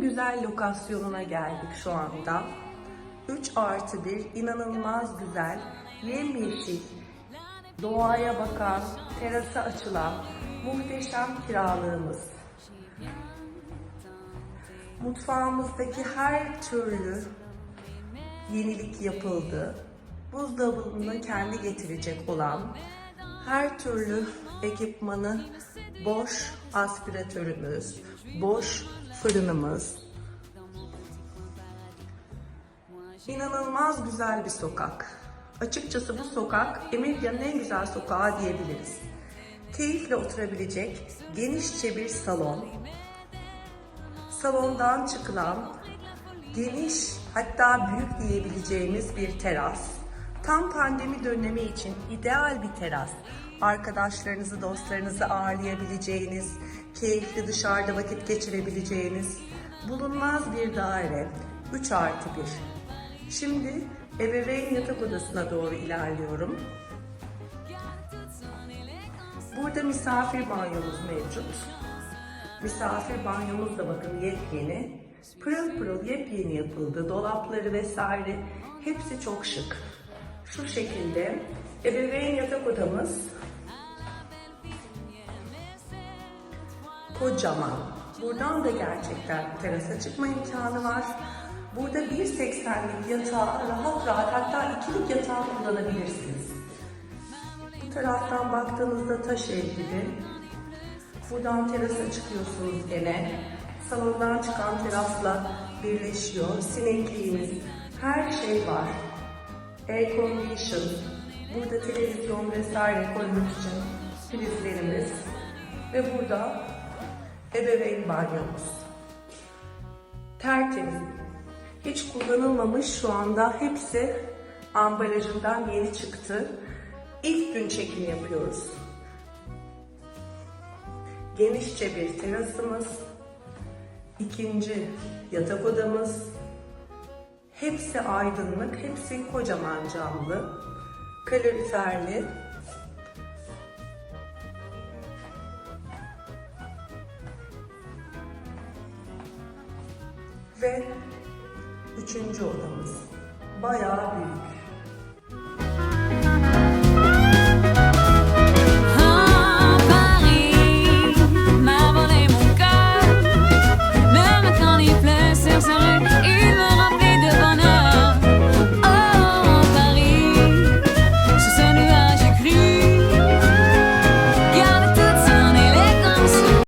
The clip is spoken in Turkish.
güzel lokasyonuna geldik şu anda. 3 artı 1 inanılmaz güzel, yemyeşil, doğaya bakan, terasa açılan muhteşem kiralığımız. Mutfağımızdaki her türlü yenilik yapıldı. Buzdolabını kendi getirecek olan her türlü ekipmanı boş aspiratörümüz, boş fırınımız. İnanılmaz güzel bir sokak. Açıkçası bu sokak Emerya'nın en güzel sokağı diyebiliriz. Keyifle oturabilecek genişçe bir salon. Salondan çıkılan geniş hatta büyük diyebileceğimiz bir teras. Tam pandemi dönemi için ideal bir teras. Arkadaşlarınızı, dostlarınızı ağırlayabileceğiniz, keyifli dışarıda vakit geçirebileceğiniz bulunmaz bir daire. 3 artı 1. Şimdi ebeveyn yatak odasına doğru ilerliyorum. Burada misafir banyomuz mevcut. Misafir banyomuz da bakın yepyeni. Pırıl pırıl yepyeni yapıldı. Dolapları vesaire hepsi çok şık. Şu şekilde ebeveyn yatak odamız kocaman. Buradan da gerçekten terasa çıkma imkanı var. Burada 1.80'lik yatağı rahat rahat hatta ikilik yatağı kullanabilirsiniz. Bu taraftan baktığınızda taş ev gibi. Buradan terasa çıkıyorsunuz gene. Salondan çıkan terasla birleşiyor. Sinekliğimiz, her şey var. Air condition, burada televizyon vesaire koymak için prizlerimiz ve burada ebeveyn banyomuz. Tertemiz. Hiç kullanılmamış şu anda hepsi ambalajından yeni çıktı. İlk gün çekim yapıyoruz. Genişçe bir terasımız, ikinci yatak odamız, hepsi aydınlık, hepsi kocaman camlı, kaloriferli. Ve üçüncü odamız bayağı büyük.